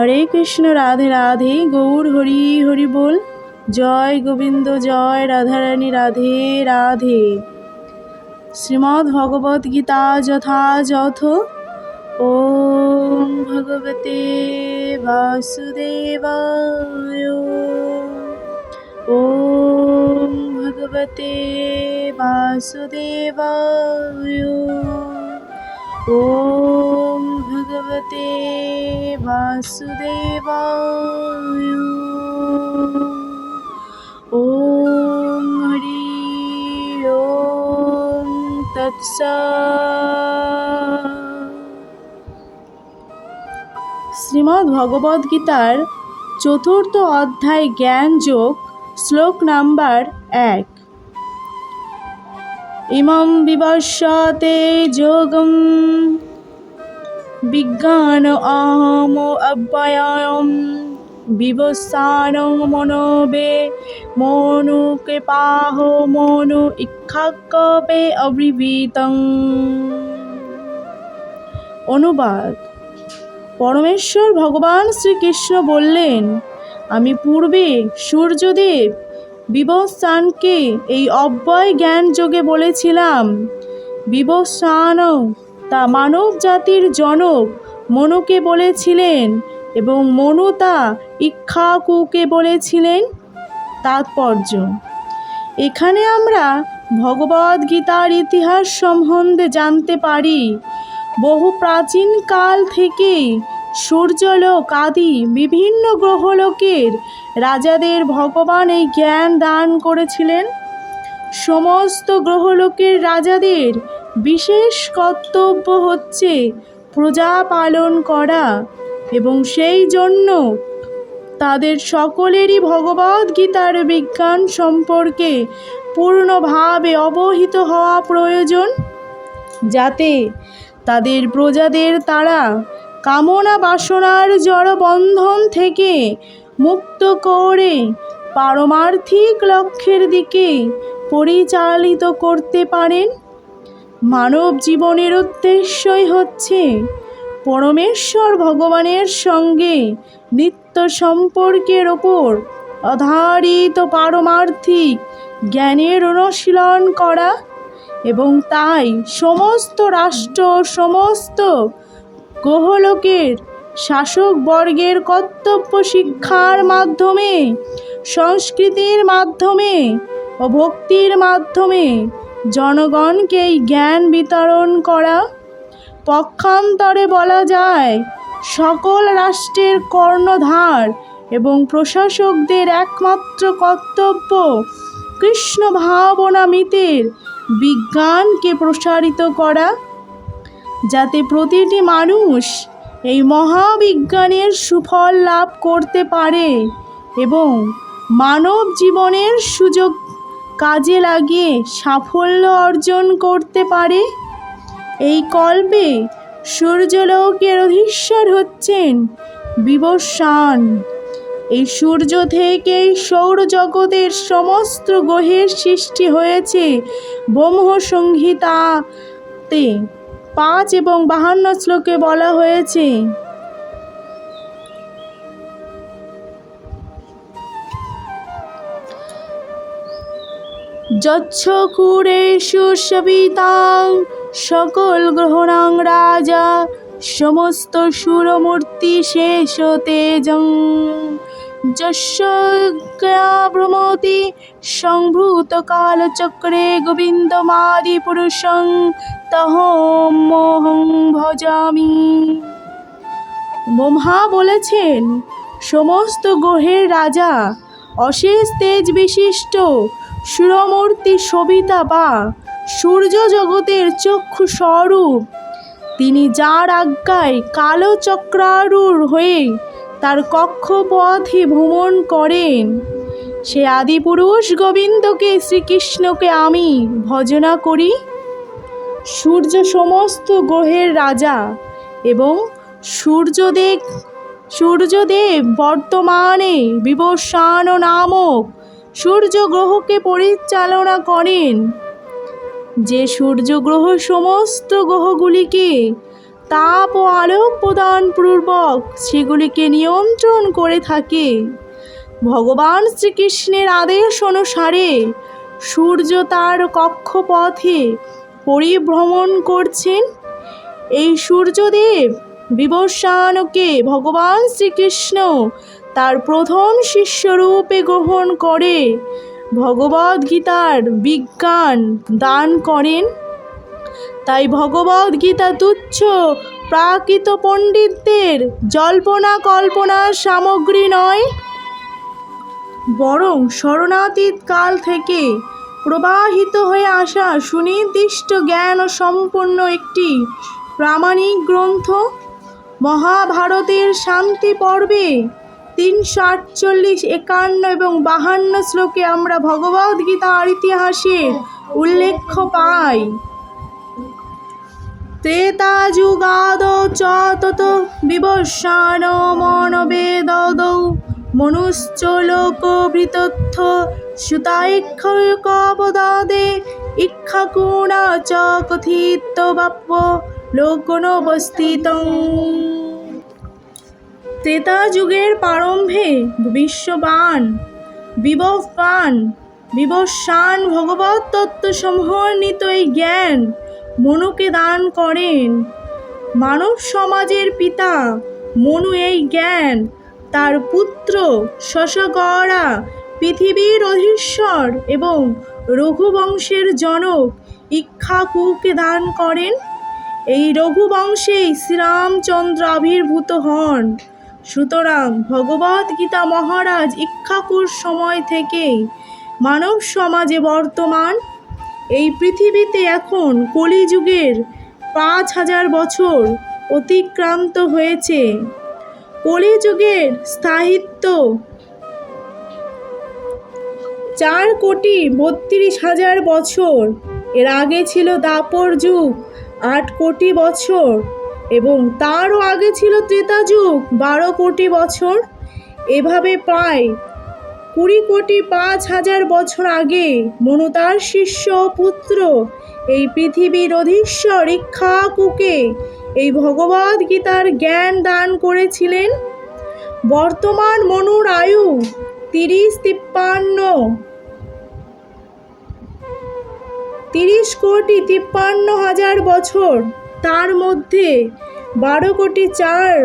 হরে কৃষ্ণ, রাধে রাধে, গৌর হরি হরি বল। জয় গোবিন্দ, জয় রাধারানী, রাধে রাধে। শ্রীমদ্ ভগবদ গীতা যথাযথ ওম ভগবতে বাসুদেবায়। ওম ভগবতে বাসুদেবায়। ওম ভগবতে বাসুদেবায় ওম হরি ওম তৎসৎ শ্রীমদ্ ভগবদ গীতার চতুর্থ অধ্যায় জ্ঞান যোগ শ্লোক নাম্বার এক ইমং বিবস্বতে যোগম। বিজ্ঞান অহম অব্যয়ম বিবস্বান মনোবে মনুকে পাহ মনু ইক্ষাকবে অব্রিবীতং অনুবাদ, পরমেশ্বর ভগবান শ্রীকৃষ্ণ বললেন, আমি পূর্বে সূর্যদেব বিবস্বানকে এই অব্যয় জ্ঞান যোগে বলেছিলাম বিবস্বান তা মানব জাতির জনক মনুকে বলেছিলেন এবং মনু তা ইক্ষাকুকে বলেছিলেন। তাৎপর্য, এখানে আমরা ভগবদ গীতার ইতিহাস সম্বন্ধে জানতে পারি, বহু প্রাচীন কাল থেকেই সূর্যলোক আদি বিভিন্ন গ্রহলোকের রাজাদের ভগবান এই জ্ঞান দান করেছিলেন। সমস্ত গ্রহলোকের রাজাদের বিশেষ কর্তব্য হচ্ছে প্রজা পালন করা এবং সেই জন্য তাদের সকলেরই ভগবদ গীতার বিজ্ঞান সম্পর্কে পূর্ণভাবে অবহিত হওয়া প্রয়োজন, যাতে তাদের প্রজাদের তারা কামনা বাসনার জড়বন্ধন থেকে মুক্ত করে পারমার্থিক লক্ষ্যের দিকে পরিচালিত করতে পারেন। মানব জীবনের উদ্দেশ্যই হচ্ছে পরমেশ্বর ভগবানের সঙ্গে নিত্য সম্পর্কের ওপর আধারিত পারমার্থিক জ্ঞানের অনুশীলন করা এবং তাই সমস্ত রাষ্ট্র, সমস্ত গ্রহলোকের শাসক বর্গের কর্তব্য শিক্ষার মাধ্যমে, সংস্কৃতির মাধ্যমে ও ভক্তির মাধ্যমে জনগণকে জ্ঞান বিতরণ করা। পক্ষান্তরে বলা যায়, সকল রাষ্ট্রের কর্ণধার এবং প্রশাসকদের একমাত্র কর্তব্য কৃষ্ণ ভাবনামিতের বিজ্ঞানকে প্রসারিত করা। যাতে প্রতিটি মানুষ এই মহাবিজ্ঞানের সুফল লাভ করতে পারে এবং মানব জীবনের সুযোগ কাজে লাগিয়ে সাফল্য অর্জন করতে পারে। এই কল্পে সূর্যলোকের অধীশ্বর হচ্ছেন বিবসান এই সূর্য থেকেই সৌরজগতের সমস্ত গ্রহের সৃষ্টি হয়েছে ব্রহ্ম সংহিতাতে পাঁচ এবং বাহান্ন শ্লোকে বলা হয়েছে। যচ্ছকুরেষু সবিতাং সকল গ্রহণাং রাজা, সমস্ত সুরমূর্তি শেষ তেজং। ভ্রমতি সংভূত কালচক্রে গোবিন্দমাদি পুরুষং তহমহং ভজামি। ব্রহ্মা বলেছেন, সমস্ত গ্রহের রাজা অশেষ তেজ বিশিষ্ট, সুরমূর্তি সবিতা বা সূর্য জগতের চক্ষু স্বরূপ। তিনি যার আজ্ঞায় কালো চক্রারূঢ় হয়ে তার কক্ষপথে ভ্রমণ করেন। সে আদিপুরুষ গোবিন্দকে, শ্রীকৃষ্ণকে আমি ভজনা করি। সূর্য সমস্ত গ্রহের রাজা এবং সূর্যদেব সূর্যদেব বর্তমানে বিবস্বান নামক সূর্য গ্রহকে পরিচালনা করেন। যে সূর্য গ্রহ সমস্ত গ্রহগুলিকে তাপ ও আলোক প্রদান পূর্বক সেগুলিকে নিয়ন্ত্রণ করে থাকে। ভগবান শ্রীকৃষ্ণের আদেশ অনুসারে সূর্য তার কক্ষপথে পরিভ্রমণ করছেন। এই সূর্যদেব বিবস্বানকে ভগবান শ্রীকৃষ্ণ তার প্রথম শিষ্যরূপে গ্রহণ করে ভগবদ্গীতার বিজ্ঞান দান করেন। তাই ভগবদ্গীতা তুচ্ছ। প্রাকৃত পণ্ডিতদের জল্পনা কল্পনার সামগ্রী নয়। বরং শরণাতীত কাল থেকে প্রবাহিত হয়ে আসা সুনির্দিষ্ট জ্ঞান ও সম্পন্ন একটি প্রামাণিক গ্রন্থ মহাভারতের শান্তি পর্বে তিনশো আটচল্লিশ, একান্ন এবং বাহান্ন শ্লোকে আমরা ভগবদ্গীতার ইতিহাসের উল্লেখ পাই। ত্রেতাযুগাদ চ তত বিবস্বান মনবেদৌ মনুশ্চ লোকভৃতত্থ সুতাইক্ষকপদাদে চ কথিত বাপ্য লোকনবস্থিতং। ত্রেতা যুগের প্রারম্ভে বিশ্ববান বিববান বিবস্বান ভগবত তত্ত্ব এই জ্ঞান। মনুকে দান করেন। মানব সমাজের পিতা মনু এই জ্ঞান। তার পুত্র শশগড়া পৃথিবীর অধীশ্বর এবং রঘুবংশের জনক ইক্ষাকুকে দান করেন। এই রঘুবংশেই শ্রীরামচন্দ্র আবির্ভূত হন। সুতরাং ভগবদ্গীতা মহারাজ ইক্ষাকুর সময় থেকেই মানব সমাজে বর্তমান এই পৃথিবীতে এখন কলিযুগের পাঁচ হাজার বছর অতিক্রান্ত হয়েছে। কলিযুগের স্থায়িত্ব চার কোটি বত্রিশ হাজার বছর। এর আগে ছিল দাপর যুগ, আট কোটি বছর। এবং তারও আগে ছিল ত্রেতা যুগ, বারো কোটি বছর। এভাবে প্রায় কুড়ি কোটি পাঁচ হাজার বছর আগে মনু তার শিষ্য পুত্র, এই পৃথিবীর অধীশ্বর ইক্ষাকুকে এই ভগবদ গীতার জ্ঞান দান করেছিলেন। বর্তমান মনুর আয়ু তিরিশ তিপ্পান্ন। তিরিশ কোটি তিপ্পান্ন হাজার বছর, তার মধ্যে বারো কোটি চার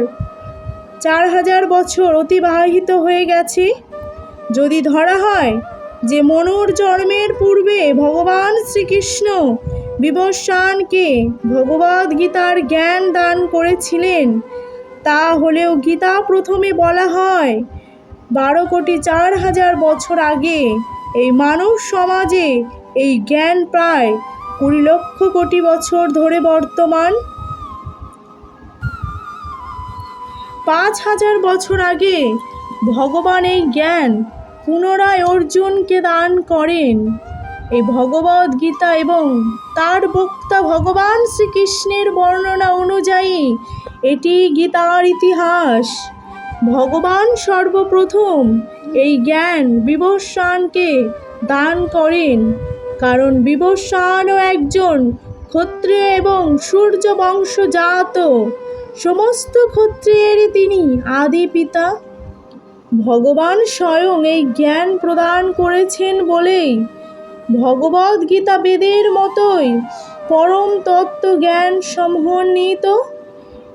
চার হাজার বছর অতিবাহিত হয়ে গেছে। যদি ধরা হয় যে মনুর জন্মের পূর্বে ভগবান শ্রীকৃষ্ণ বিবস্বানকে ভগবদ গীতার জ্ঞান দান করেছিলেন তা হলেও গীতা প্রথমে বলা হয়, বারো কোটি চার হাজার বছর আগে এই মানব সমাজে এই জ্ঞান প্রায় কুড়ি লক্ষ কোটি বছর ধরে বর্তমান। পাঁচ হাজার বছর আগে ভগবান এই জ্ঞান পুনরায় অর্জুনকে দান করেন। এই ভগবদ গীতা এবং তার বক্তা ভগবান শ্রীকৃষ্ণের বর্ণনা অনুযায়ী এটি গীতার ইতিহাস। ভগবান সর্বপ্রথম এই জ্ঞান বিবস্বানকে দান করেন, কারণ বিবস্বানও একজন ক্ষত্রিয় এবং সূর্য বংশজাত সমস্ত ক্ষত্রিয়েরই তিনি আদি পিতা। ভগবান স্বয়ং এই জ্ঞান প্রদান করেছেন বলেই ভগবদ গীতা বেদের মতোই পরম তত্ত্ব জ্ঞান সমন্বিত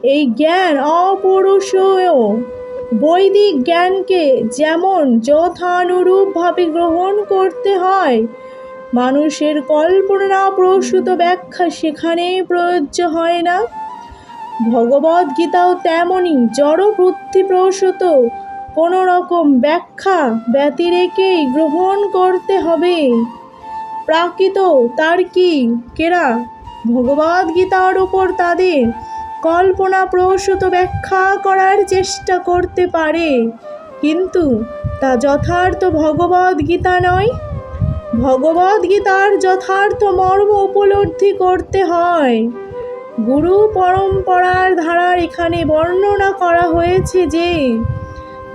এই জ্ঞান অপরুষীয়। বৈদিক জ্ঞানকে যেমন যথানুরূপভাবে গ্রহণ করতে হয়, মানুষের কল্পনা প্রসূত ব্যাখ্যা সেখানে প্রযোজ্য হয় না। ভগবদ্গীতাও তেমনই জড় বুদ্ধি প্রসূত কোনো রকম ব্যাখ্যা ব্যতিরেকেই গ্রহণ করতে হবে। প্রাকৃত তার্কিকেরা ভগবদ গীতার উপর তাদের কল্পনা প্রসূত ব্যাখ্যা করার চেষ্টা করতে পারে। কিন্তু তা যথার্থ ভগবদ গীতা নয়। ভগবদ গীতার যথার্থ মর্ম উপলব্ধি করতে হয়। গুরু পরম্পরার ধারার এখানে বর্ণনা করা হয়েছে যে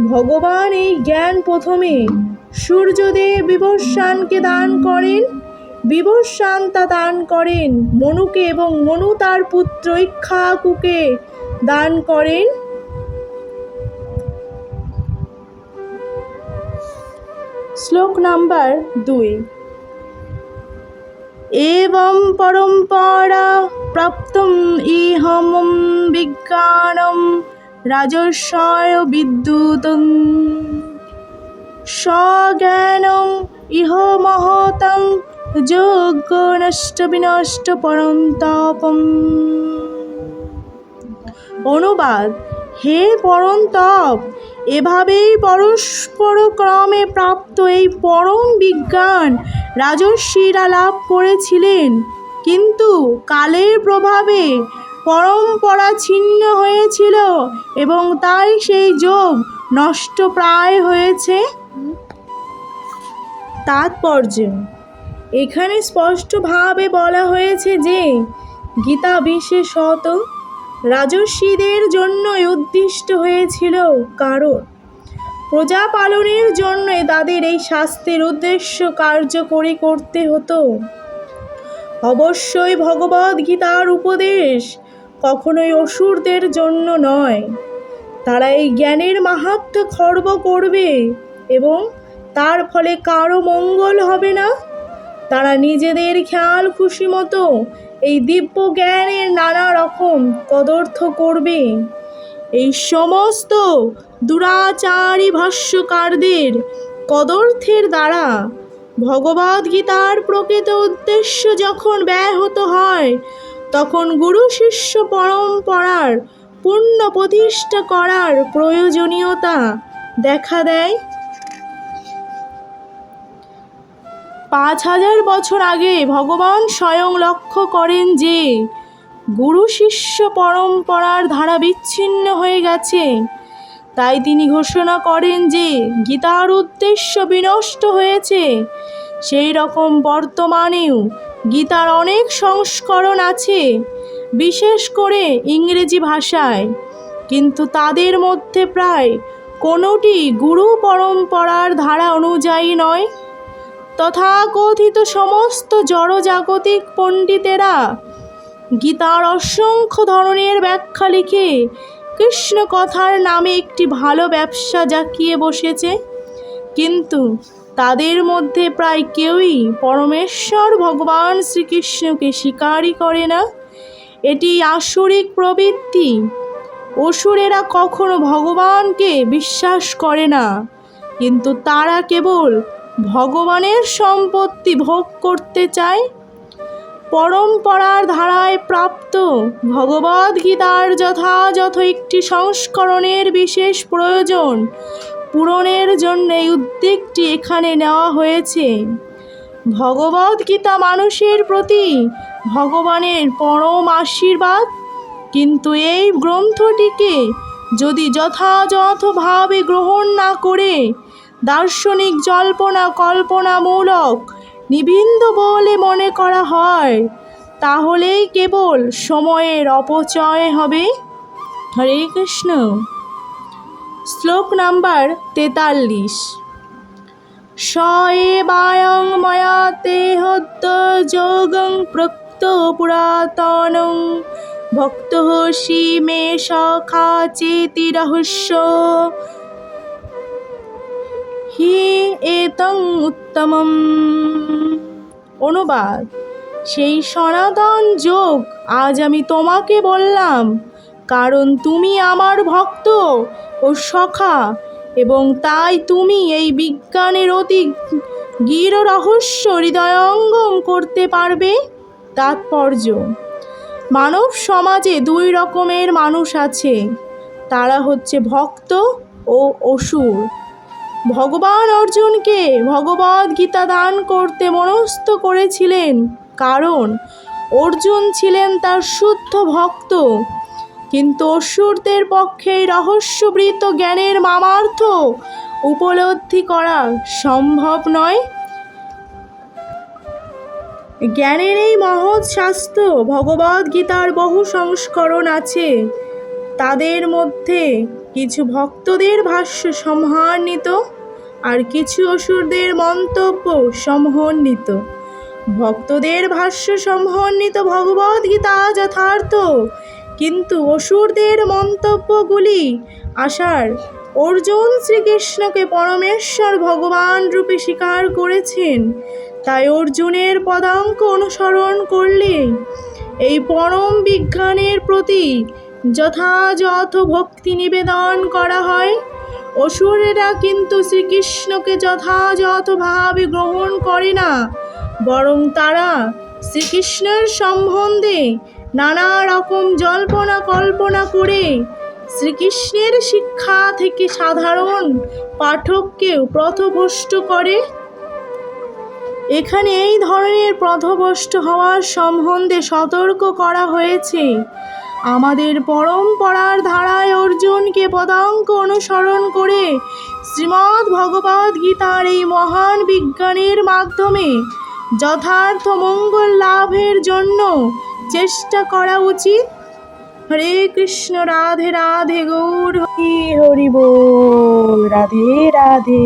ভগবান এই জ্ঞান প্রথমে সূর্যদেব বিবস্বানকে দান করেন, বিভস্বান তা দান করেন, মনুকে এবং মনু তার পুত্র ইক্ষাকুকে দান করেন। শ্লোক নাম্বার দুই। এবং পরম্পরা প্রাপ্তম ইহমম বিজ্ঞানম রাজস্বয় বিদ্যুতং। স্বজ্ঞানং ইহ মহতং। যোগ্য নষ্ট বিনষ্ট পরন্তপম। অনুবাদ, হে পরন্তপ, এভাবেই পরস্পর ক্রমে প্রাপ্ত এই পরম বিজ্ঞান রাজস্বীরা লাভ করেছিলেন। কিন্তু কালের প্রভাবে পরম্পরা ছিন্ন হয়েছিল এবং তাই সেই যোগ নষ্ট প্রায় হয়েছে। তাৎপর্য, এখানে স্পষ্টভাবে বলা হয়েছে যে, গীতা বিশেষত রাজস্বীদের জন্যই উদ্দিষ্ট হয়েছিল, কারণ প্রজা পালনের জন্য তাদের এই শাস্তির উদ্দেশ্য কার্যকরী করতে হতো। অবশ্যই ভগবদ গীতার উপদেশ কখনোই অসুরদের জন্য নয়। তারা এই জ্ঞানের মাহাত্ম খর্ব করবে এবং তার ফলে কারও মঙ্গল হবে না। তারা নিজেদের খেয়াল খুশি মতো এই দিব্য জ্ঞানের নানা রকম কদর্থ করবে। এই সমস্ত দুরাচারী ভাষ্যকারদের কদর্থের দ্বারা ভগবদ্গীতার প্রকৃত উদ্দেশ্য যখন ব্যাহত হয় তখন গুরু শিষ্য পরম্পরার পূর্ণ প্রতিষ্ঠা করার প্রয়োজনীয়তা দেখা দেয়। পাঁচ হাজার বছর আগে ভগবান স্বয়ং লক্ষ্য করেন যে গুরু শিষ্য পরম্পরার ধারা বিচ্ছিন্ন হয়ে গেছে। তাই তিনি ঘোষণা করেন যে গীতার উদ্দেশ্য বিনষ্ট হয়েছে। সেই রকম বর্তমানেও গীতার অনেক সংস্করণ আছে, বিশেষ করে ইংরেজি ভাষায়। কিন্তু তাদের মধ্যে প্রায় কোনোটি গুরু পরম্পরার ধারা অনুযায়ী নয়। তথাকথিত সমস্ত জড়জাগতিক পণ্ডিতেরা গীতার অসংখ্য ধরনের ব্যাখ্যা লিখে কৃষ্ণ কথার নামে একটি ভালো ব্যবসা জাকিয়ে বসেছে। কিন্তু তাদের মধ্যে প্রায় কেউই পরমেশ্বর ভগবান শ্রীকৃষ্ণকে স্বীকারই করে না। এটি আসরিক প্রবৃত্তি। অসুরেরা কখনো ভগবানকে বিশ্বাস করে না, কিন্তু তারা কেবল ভগবানের সম্পত্তি ভোগ করতে চায়। পরম্পরার ধারায় প্রাপ্ত ভগবদ্গীতার যথাযথ একটি সংস্করণের বিশেষ প্রয়োজন পূরণের জন্য এই উদ্যোগটি এখানে নেওয়া হয়েছে। ভগবদ গীতা মানুষের প্রতি ভগবানের পরম আশীর্বাদ, কিন্তু এই গ্রন্থটিকে যদি যথাযথভাবে গ্রহণ না করে দার্শনিক জল্পনা কল্পনামূলক নিবিন্দ বলে মনে করা হয়, তাহলেই কেবল সময়ের অপচয় হবে। হরে কৃষ্ণ। শ্লোক নাম্বার তেতাল্লিশ। স এবায়ং ময়া যোগং প্রক্ত পুরাতনং, ভক্ত সি মে সখা চেতি রহস্য। হি এতং উত্তমম। অনুবাদ, সেই সনাতন যোগ আজ আমি তোমাকে বললাম। কারণ তুমি আমার ভক্ত ও সখা, এবং তাই তুমি এই বিজ্ঞানের অতি গির রহস্য হৃদয়ঙ্গম করতে পারবে? তাৎপর্য। মানব সমাজে দুই রকমের মানুষ আছে। তারা হচ্ছে ভক্ত ও অসুর। ভগবান অর্জুনকে ভগবদ গীতা দান করতে মনস্থ করেছিলেন, কারণ অর্জুন ছিলেন তার শুদ্ধ ভক্ত। কিন্তু অসুরদের পক্ষে রহস্যবৃত জ্ঞানের মামার্থ উপলব্ধি করা সম্ভব নয়। জ্ঞানের এই মহৎ শাস্ত্র ভগবদ গীতার বহু সংস্করণ আছে। তাদের মধ্যে কিছু ভক্তদের ভাষ্য সমান্বিত আর কিছু অসুরদের মন্তব্য সমন্বিত ভক্তদের ভাষ্য সমন্বিত ভগবদ গীতা যথার্থ কিন্তু অসুরদের মন্তব্যগুলি আসার অর্জুন শ্রীকৃষ্ণকে পরমেশ্বর ভগবান রূপে স্বীকার করেছেন। তাই অর্জুনের পদাঙ্ক অনুসরণ করলে এই পরম বিজ্ঞানের প্রতি যথাযথ ভক্তি নিবেদন করা হয়। অসুরেরা কিন্তু শ্রীকৃষ্ণকে যথাযথভাবে গ্রহণ করে না, বরং তারা শ্রীকৃষ্ণের সম্বন্ধে নানা রকম জল্পনা কল্পনা করে শ্রীকৃষ্ণের শিক্ষা থেকে সাধারণ পাঠককেও পথভ্রষ্ট করে। এখানে এই ধরনের পথভ্রষ্ট হওয়ার সম্বন্ধে সতর্ক করা হয়েছে। আমাদের পরম্পরার ধারায় অর্জুনকে পদাঙ্ক অনুসরণ করে শ্রীমদ্ ভগবদ গীতার এই মহান বিজ্ঞানের মাধ্যমে যথার্থ মঙ্গল লাভের জন্য চেষ্টা করা উচিত। হরে কৃষ্ণ রাধে রাধে গৌর হরি হরি বল। রাধে রাধে।